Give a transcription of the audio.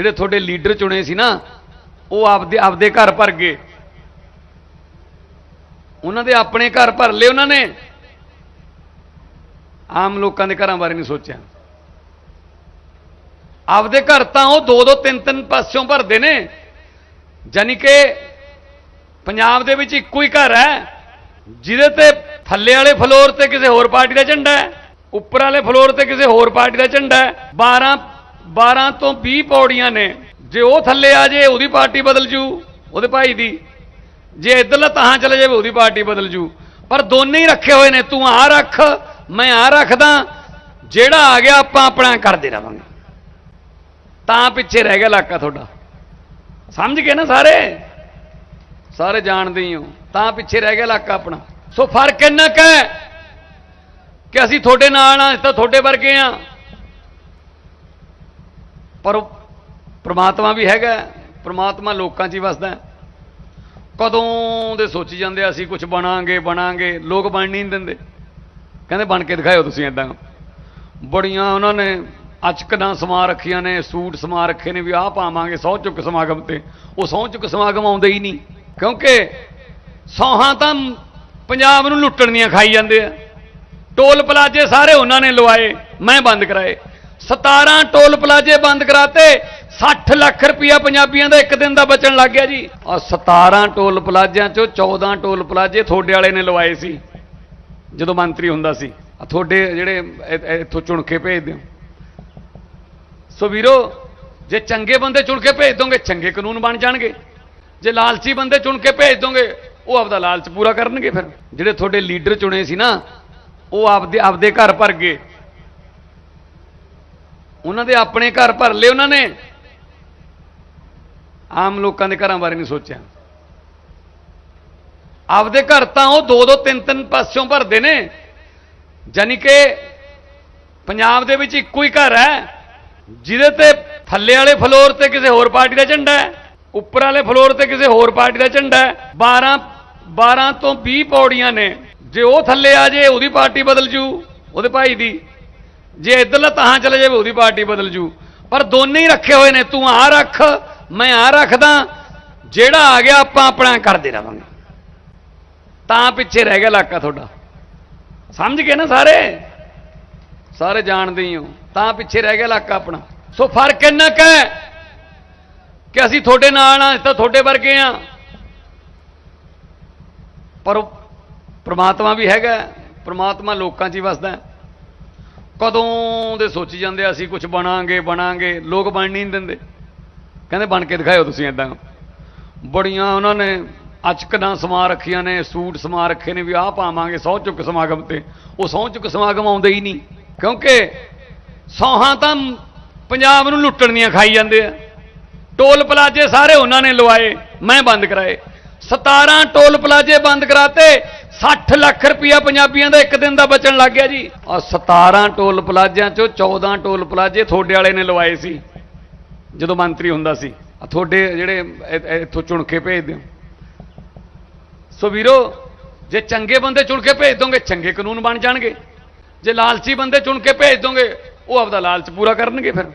ਜਿਹੜੇ ਤੁਹਾਡੇ ਲੀਡਰ ਚੁਣੇ ਸੀ ਨਾ, ਉਹ ਆਪਦੇ ਆਪਦੇ ਘਰ ਭਰ ਗਏ। ਉਹਨਾਂ ਦੇ ਆਪਣੇ ਘਰ ਭਰ ਲਏ ਉਹਨਾਂ ਨੇ। ਆਮ ਲੋਕਾਂ ਦੇ ਘਰਾਂ ਬਾਰੇ ਨਹੀਂ ਸੋਚਿਆ। ਆਪਦੇ ਘਰ ਤਾਂ ਉਹ ਦੋ ਦੋ, ਤਿੰਨ ਤਿੰਨ ਪਾਸਿਓਂ ਭਰਦੇ ਨੇ। ਜਾਨੀ ਕਿ ਪੰਜਾਬ ਦੇ ਵਿੱਚ ਇੱਕੋ ਹੀ ਘਰ ਹੈ, ਜਿਹਦੇ ਤੇ ਥੱਲੇ ਵਾਲੇ ਫਲੋਰ ਤੇ ਕਿਸੇ ਹੋਰ ਪਾਰਟੀ ਦਾ ਝੰਡਾ ਹੈ, ਉੱਪਰ ਵਾਲੇ ਫਲੋਰ ਤੇ ਕਿਸੇ ਹੋਰ ਪਾਰਟੀ ਦਾ ਝੰਡਾ ਹੈ। 12 12 ਤੋਂ 20 ਪੌੜੀਆਂ ਨੇ। ਜੇ ਉਹ ਥੱਲੇ ਆ ਜੇ, ਉਹਦੀ ਪਾਰਟੀ ਬਦਲ ਜੂ, ਉਹਦੇ ਭਾਈ ਦੀ। ਜੇ ਇੱਧਰਲਾ ਤਾਂ ਚਲੇ ਜਾਵੇ, ਉਹਦੀ ਪਾਰਟੀ ਬਦਲ ਜੂ। ਪਰ ਦੋਨੇ ਹੀ ਰੱਖੇ ਹੋਏ ਨੇ, ਤੂੰ ਆ ਰੱਖ, ਮੈਂ ਆ ਰੱਖਦਾ। ਜਿਹੜਾ ਆ ਗਿਆ, ਆਪਾਂ ਆਪਣਾ ਕਰਦੇ ਰਵਾਂਗੇ। ਤਾਂ ਪਿੱਛੇ ਰਹਿ ਗਿਆ ਇਲਾਕਾ ਤੁਹਾਡਾ। ਸਮਝ ਗਏ ਨਾ ਸਾਰੇ? ਸਾਰੇ ਜਾਣਦੇ ਹੀ ਹੋ। ਤਾਂ ਪਿੱਛੇ ਰਹਿ ਗਿਆ ਇਲਾਕਾ ਆਪਣਾ। ਸੋ ਫ਼ਰਕ ਇੰਨਾ ਕੁ ਹੈ ਕਿ ਅਸੀਂ ਤੁਹਾਡੇ ਨਾਲ ਆ ਅਸੀਂ ਤਾਂ ਤੁਹਾਡੇ ਵਰਗੇ ਆ ਪਰ ਉਹ ਪ੍ਰਮਾਤਮਾ ਵੀ ਹੈਗਾ ਪ੍ਰਮਾਤਮਾ ਲੋਕਾਂ 'ਚ ਹੀ ਵਸਦਾ ਕਦੋਂ ਦੇ ਸੋਚੀ ਜਾਂਦੇ ਅਸੀਂ ਕੁਝ ਬਣਾਂਗੇ ਬਣਾਂਗੇ, ਲੋਕ ਬਣ ਨਹੀਂ ਦਿੰਦੇ। ਕਹਿੰਦੇ ਬਣ ਕੇ ਦਿਖਾਇਓ ਤੁਸੀਂ ਇਦਾਂ ਬੜੀਆਂ ਉਹਨਾਂ ਨੇ ਅਚਕਨਾਂ ਸਮਾ ਰੱਖੀਆਂ ਨੇ, ਸੂਟ ਸਮਾ ਰੱਖੇ ਨੇ ਵੀ ਆਹ ਪਾਵਾਂਗੇ, ਸਹੁੰ ਚੁੱਕ ਸਮਾਗਮ ਤੇ। ਉਹ ਸਹੁੰ ਚੁੱਕ ਸਮਾਗਮ ਆਉਂਦੇ ਹੀ ਨਹੀਂ। ਕਿਉਂਕਿ ਸੌਹਾਂ ਤਾਂ ਪੰਜਾਬ ਨੂੰ ਲੁੱਟਣ ਦੀਆਂ ਖਾਈ ਜਾਂਦੇ ਆ। ਟੋਲ ਪਲਾਜੇ ਸਾਰੇ ਉਹਨਾਂ ਨੇ ਲਵਾਏ, ਮੈਂ ਬੰਦ ਕਰਾਏ। 17 ਟੋਲ ਪਲਾਜੇ ਬੰਦ ਕਰਾਤੇ 60 ਲੱਖ ਰੁਪਇਆ ਪੰਜਾਬੀਆਂ ਦਾ ਇੱਕ ਦਿਨ ਦਾ ਬਚਣ ਲੱਗ ਗਿਆ ਜੀ। ਆ 17 ਟੋਲ ਪਲਾਜਿਆਂ ਚੋਂ 14 ਟੋਲ ਪਲਾਜੇ ਤੁਹਾਡੇ ਵਾਲੇ ਨੇ ਲਵਾਏ ਸੀ, ਜਦੋਂ ਮੰਤਰੀ ਹੁੰਦਾ ਸੀ। ਤੁਹਾਡੇ ਜਿਹੜੇ ਇੱਥੋਂ ਚੁਣ ਕੇ ਭੇਜਦੇ ਹੋ। ਸੋ ਵੀਰੋ, ਜੇ ਚੰਗੇ ਬੰਦੇ ਚੁਣ ਕੇ ਭੇਜ ਦੋਗੇ, ਚੰਗੇ ਕਾਨੂੰਨ ਬਣ ਜਾਣਗੇ। ਜੇ ਲਾਲਚੀ ਬੰਦੇ ਚੁਣ ਕੇ ਭੇਜ ਦੋਗੇ, ਉਹ ਆਪਦਾ ਲਾਲਚ ਪੂਰਾ ਕਰਨਗੇ ਫਿਰ। ਜਿਹੜੇ ਤੁਹਾਡੇ ਲੀਡਰ ਚੁਣੇ ਸੀ ਨਾ, ਉਹ ਆਪਦੇ ਆਪਦੇ ਘਰ ਭਰ ਗਏ। ਉਹਨਾਂ ਦੇ ਆਪਣੇ ਘਰ ਭਰ ਲਏ ਉਹਨਾਂ ਨੇ। ਆਮ ਲੋਕਾਂ ਦੇ ਘਰਾਂ ਬਾਰੇ ਨਹੀਂ ਸੋਚਿਆ। ਆਪਦੇ ਘਰ ਤਾਂ ਉਹ ਦੋ ਦੋ ਤਿੰਨ ਤਿੰਨ ਪਾਸਿਓਂ ਭਰਦੇ ਨੇ। ਜਾਨੀ ਕਿ ਪੰਜਾਬ ਦੇ ਵਿੱਚ ਇੱਕੋ ਹੀ ਘਰ ਹੈ, ਜਿਹਦੇ ਤੇ ਥੱਲੇ ਵਾਲੇ ਫਲੋਰ ਤੇ ਕਿਸੇ ਹੋਰ ਪਾਰਟੀ ਦਾ ਝੰਡਾ ਹੈ, ਉੱਪਰ ਵਾਲੇ ਫਲੋਰ ਤੇ ਕਿਸੇ ਹੋਰ ਪਾਰਟੀ ਦਾ ਝੰਡਾ ਹੈ। 12 12 ਤੋਂ 20 ਪੌੜੀਆਂ ਨੇ। ਜੇ ਉਹ ਥੱਲੇ ਆ ਜੇ, ਉਹਦੀ ਪਾਰਟੀ ਬਦਲ ਜੂ, ਉਹਦੇ ਭਾਈ ਦੀ। ਜੇ ਇੱਧਰਲਾ ਤਾਂ ਚਲੇ ਜਾਵੇ, ਉਹਦੀ ਪਾਰਟੀ ਬਦਲ ਜੂ। ਪਰ ਦੋਨੇ ਹੀ ਰੱਖੇ ਹੋਏ ਨੇ, ਤੂੰ ਆ ਰੱਖ, ਮੈਂ ਆ ਰੱਖਦਾ, ਜਿਹੜਾ ਆ ਗਿਆ ਆਪਾਂ ਆਪਣਾ ਕਰਦੇ ਰਵਾਂਗੇ ਤਾਂ ਪਿੱਛੇ ਰਹਿ ਗਿਆ ਇਲਾਕਾ ਤੁਹਾਡਾ। ਸਮਝ ਗਏ ਨਾ ਸਾਰੇ? ਸਾਰੇ ਜਾਣਦੇ ਹੀ ਹੋ। ਤਾਂ ਪਿੱਛੇ ਰਹਿ ਗਿਆ ਇਲਾਕਾ ਆਪਣਾ। ਸੋ ਫ਼ਰਕ ਇੰਨਾ ਕੁ ਹੈ ਕਿ ਅਸੀਂ ਤੁਹਾਡੇ ਨਾਲ ਆ ਤਾਂ ਤੁਹਾਡੇ ਵਰਗੇ ਆ ਪਰ ਪ੍ਰਮਾਤਮਾ ਵੀ ਹੈਗਾ ਪ੍ਰਮਾਤਮਾ ਲੋਕਾਂ 'ਚ ਹੀ ਵਸਦਾ ਹੈ। ਕਦੋਂ ਦੇ ਸੋਚੀ ਜਾਂਦੇ ਆ, ਅਸੀਂ ਕੁਝ ਬਣਾਂਗੇ ਬਣਾਂਗੇ। ਲੋਕ ਬਣ ਨਹੀਂ ਦਿੰਦੇ। ਕਹਿੰਦੇ, ਬਣ ਕੇ ਦਿਖਾਇਓ ਤੁਸੀਂ ਇਦਾਂ ਬੜੀਆਂ ਉਹਨਾਂ ਨੇ ਅਚਕਨਾਂ ਸਮਾ ਰੱਖੀਆਂ ਨੇ, ਸੂਟ ਸਮਾ ਰੱਖੇ ਨੇ ਵੀ ਆਹ ਪਾਵਾਂਗੇ ਸਹੁੰ ਚੁੱਕ ਸਮਾਗਮ ਤੇ। ਉਹ ਸਹੁੰ ਚੁੱਕ ਸਮਾਗਮ ਆਉਂਦੇ ਹੀ ਨਹੀਂ। ਕਿਉਂਕਿ ਸੌਹਾਂ ਤਾਂ ਪੰਜਾਬ ਨੂੰ ਲੁੱਟਣ ਦੀਆਂ ਖਾਈ ਜਾਂਦੇ ਆ। ਟੋਲ ਪਲਾਜੇ ਸਾਰੇ ਉਹਨਾਂ ਨੇ ਲਵਾਏ, ਮੈਂ ਬੰਦ ਕਰਾਏ। 17 ਟੋਲ ਪਲਾਜੇ ਬੰਦ ਕਰਾਤੇ 60 ਲੱਖ ਰੁਪਇਆ ਪੰਜਾਬੀਆਂ ਦਾ ਇੱਕ ਦਿਨ ਦਾ ਬਚਣ ਲੱਗ ਗਿਆ ਜੀ। ਆ 17 ਟੋਲ ਪਲਾਜਿਆਂ ਚੋਂ 14 ਟੋਲ ਪਲਾਜੇ ਤੁਹਾਡੇ ਵਾਲੇ ਨੇ ਲਵਾਏ ਸੀ, ਜਦੋਂ ਮੰਤਰੀ ਹੁੰਦਾ ਸੀ। ਆ ਤੁਹਾਡੇ ਜਿਹੜੇ ਇੱਥੋਂ ਚੁਣ ਕੇ ਭੇਜਦੇ ਹੋ ਸੋ ਵੀਰੋ, ਜੇ ਚੰਗੇ ਬੰਦੇ ਚੁਣ ਕੇ ਭੇਜ ਦੋਗੇ, ਚੰਗੇ ਕਾਨੂੰਨ ਬਣ ਜਾਣਗੇ। ਜੇ ਲਾਲਚੀ ਬੰਦੇ ਚੁਣ ਕੇ ਭੇਜ ਦੋਗੇ, ਉਹ ਆਪਦਾ ਲਾਲਚ ਪੂਰਾ ਕਰਨਗੇ ਫਿਰ।